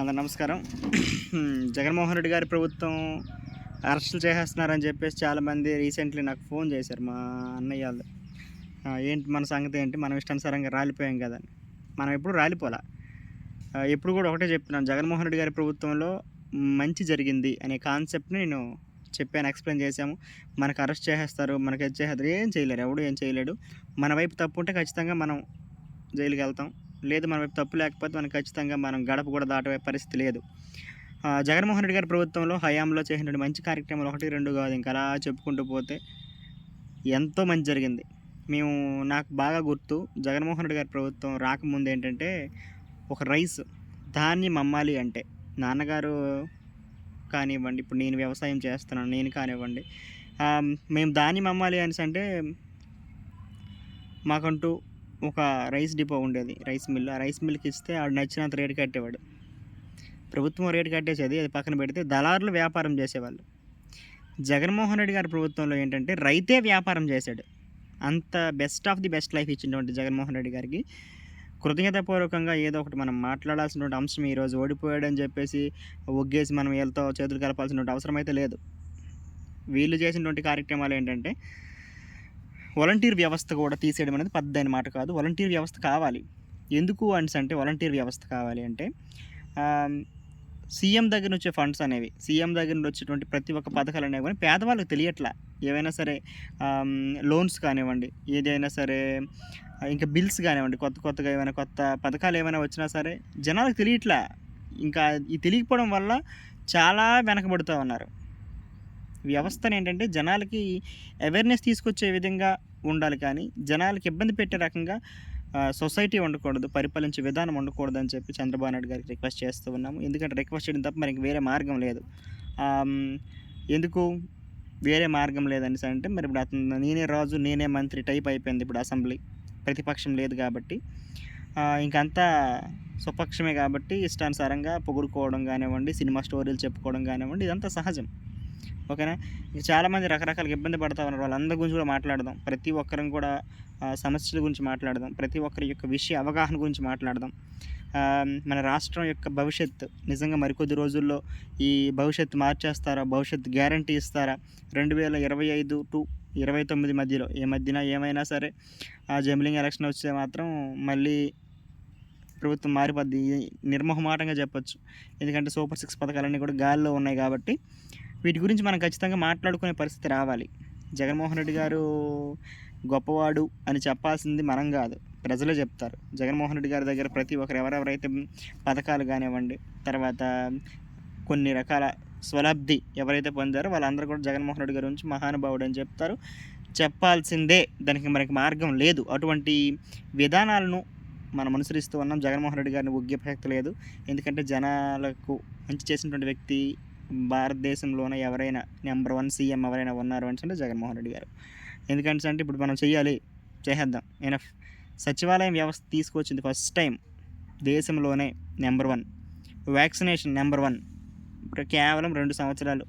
అందరు నమస్కారం. జగన్మోహన్ రెడ్డి గారి ప్రభుత్వం అరెస్టులు చేసేస్తున్నారని చెప్పేసి చాలామంది రీసెంట్లీ నాకు ఫోన్ చేశారు మా అన్నయ్య వాళ్ళు. ఏంటి మన సంగతి ఏంటి? మనం ఇష్టానుసారంగా రాలిపోయాం కదా అని. మనం ఎప్పుడు రాలిపోలా? ఎప్పుడు కూడా ఒకటే చెప్తున్నాను జగన్మోహన్ రెడ్డి గారి ప్రభుత్వంలో మంచి జరిగింది అనే కాన్సెప్ట్ని నేను చెప్పాను ఎక్స్ప్లెయిన్ చేశాము. మనకు అరెస్ట్ చేసేస్తారు మనకి చేసేస్తారు ఏం చేయలేరు ఎవడు ఏం చేయలేడు. మన వైపు తప్పు ఉంటే ఖచ్చితంగా మనం జైలుకి వెళ్తాం. లేదు మన వైపు తప్పు లేకపోతే మనకు ఖచ్చితంగా మనం గడప కూడా దాటే పరిస్థితి లేదు. జగన్మోహన్ రెడ్డి గారి ప్రభుత్వంలో హయాంలో చేసినటువంటి మంచి కార్యక్రమాలు ఒకటి రెండు కాదు. ఇంకా అలా చెప్పుకుంటూ పోతే ఎంతో మంచి జరిగింది. మేము నాకు బాగా గుర్తు జగన్మోహన్ రెడ్డి గారి ప్రభుత్వం రాకముందు ఏంటంటే ఒక రైస్ ధాన్యం అమ్మాలి అంటే నాన్నగారు కానివ్వండి ఇప్పుడు నేను వ్యవసాయం చేస్తున్నాను నేను కానివ్వండి మేము ధాన్యం అమ్మాలి అనేసి అంటే మాకంటూ ఒక రైస్ డిపో ఉండేది రైస్ మిల్. ఆ రైస్ మిల్కి ఇస్తే ఆడు నచ్చినంత రేటు కట్టేవాడు. ప్రభుత్వం రేటు కట్టేసేది అది పక్కన పెడితే దళారులు వ్యాపారం చేసేవాళ్ళు. జగన్మోహన్ రెడ్డి గారి ప్రభుత్వంలో ఏంటంటే రైతే వ్యాపారం చేశాడు. అంత best of the best life ఇచ్చినటువంటి జగన్మోహన్ రెడ్డి గారికి. కృతజ్ఞతాపూర్వకంగా ఏదో ఒకటి మనం మాట్లాడాల్సినటువంటి అంశం ఈరోజు ఓడిపోయాడని చెప్పేసి ఒగ్గేసి మనం వీళ్ళతో చేతులు కలపాల్సినటువంటి అవసరం అయితే లేదు. వీళ్ళు చేసినటువంటి కార్యక్రమాలు ఏంటంటే వాలంటీర్ వ్యవస్థ కూడా తీసేయడం అనేది పెద్ద మాట కాదు. వాలంటీర్ వ్యవస్థ కావాలి. ఎందుకు అండ్స్ అంటే వాలంటీర్ వ్యవస్థ కావాలి అంటే సీఎం దగ్గర నుంచి ఫండ్స్ అనేవి సీఎం దగ్గర నుండి వచ్చేటువంటి ప్రతి ఒక్క పథకాలు అనేవి కానీ పేదవాళ్ళకి తెలియట్లా. ఏవైనా సరే లోన్స్ కానివ్వండి ఏదైనా సరే ఇంకా బిల్స్ కానివ్వండి కొత్త కొత్తగా ఏమైనా కొత్త పథకాలు ఏమైనా వచ్చినా సరే జనాలకు తెలియట్లా. ఇంకా ఈ తెలియకపోవడం వల్ల చాలా వెనకబడుతూ ఉన్నారు. వ్యవస్థను ఏంటంటే జనాలకి అవేర్నెస్ తీసుకొచ్చే విధంగా ఉండాలి కానీ జనాలకి ఇబ్బంది పెట్టే రకంగా సొసైటీ ఉండకూడదు పరిపాలించే విధానం ఉండకూడదు అని చెప్పి చంద్రబాబు నాయుడు గారికి రిక్వెస్ట్ చేస్తూ ఉన్నాము. ఎందుకంటే రిక్వెస్ట్ చేయడం తప్ప మనకి వేరే మార్గం లేదు. ఎందుకు? వేరే మార్గం లేదని అంటే మరి ఇప్పుడు అతను నేనే రాజు నేనే మంత్రి టైప్ అయిపోయింది ఇప్పుడు అసెంబ్లీ ప్రతిపక్షం లేదు కాబట్టి. ఇంకంతా స్వపక్షమే కాబట్టి ఇష్టానుసారంగా పొగుడుకోవడం కానివ్వండి సినిమా స్టోరీలు చెప్పుకోవడం కానివ్వండి ఇదంతా సహజం. ఓకేనా? చాలామంది రకరకాల ఇబ్బంది పడతా ఉన్నారు. వాళ్ళందరి గురించి కూడా మాట్లాడదాం. ప్రతి ఒక్కరం కూడా సమస్యల గురించి మాట్లాడదాం. ప్రతి ఒక్కరి యొక్క విషయ అవగాహన గురించి మాట్లాడదాం. మన రాష్ట్రం యొక్క భవిష్యత్తు నిజంగా మరికొద్ది రోజుల్లో ఈ భవిష్యత్తు మార్చేస్తారా? భవిష్యత్తు గ్యారంటీ ఇస్తారా? రెండు వేల ఇరవై ఐదు టు ఇరవై తొమ్మిది మధ్యలో ఏ మధ్యన ఏమైనా సరే ఆ జమిలింగ్ ఎలక్షన్ వస్తే మాత్రం మళ్ళీ ప్రభుత్వం మారిపోద్ది. నిర్మోహమాటంగా చెప్పొచ్చు. ఎందుకంటే సూపర్ సిక్స్ పథకాలన్నీ కూడా గాల్లో ఉన్నాయి కాబట్టి వీటి గురించి మనం ఖచ్చితంగా మాట్లాడుకునే పరిస్థితి రావాలి. జగన్మోహన్ రెడ్డి గారు గొప్పవాడు అని చెప్పాల్సింది మనం కాదు. ప్రజలే చెప్తారు. జగన్మోహన్ రెడ్డి గారి దగ్గర ప్రతి ఒక్కరు ఎవరెవరైతే పథకాలు కానివ్వండి తర్వాత కొన్ని రకాల స్వలబ్ధి ఎవరైతే పొందారో వాళ్ళందరూ కూడా జగన్మోహన్ రెడ్డి గారి గురించి మహానుభావుడు అని చెప్తారు. చెప్పాల్సిందే. దానికి మనకి మార్గం లేదు. అటువంటి విధానాలను మనం అనుసరిస్తూ ఉన్నాం. జగన్మోహన్ రెడ్డి గారిని ఉగ్గే ప్రసక్తి లేదు. ఎందుకంటే జనాలకు మంచి చేసినటువంటి వ్యక్తి భారతదేశంలోనే ఎవరైనా నెంబర్ వన్ సీఎం ఎవరైనా ఉన్నారు అంటే జగన్మోహన్ రెడ్డి గారు. ఎందుకంటే అంటే ఇప్పుడు మనం చేయాలి చేసేద్దాం. ఎనఫ్ సచివాలయం వ్యవస్థ తీసుకొచ్చింది ఫస్ట్ టైం దేశంలోనే number one. Vaccination number one. ఇప్పుడు కేవలం రెండు సంవత్సరాలు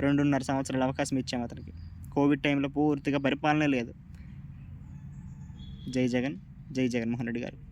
రెండున్నర సంవత్సరాలు అవకాశం ఇచ్చాము అతనికి. కోవిడ్ టైంలో పూర్తిగా పరిపాలనే లేదు. జై జగన్ జై జగన్మోహన్ రెడ్డి గారు.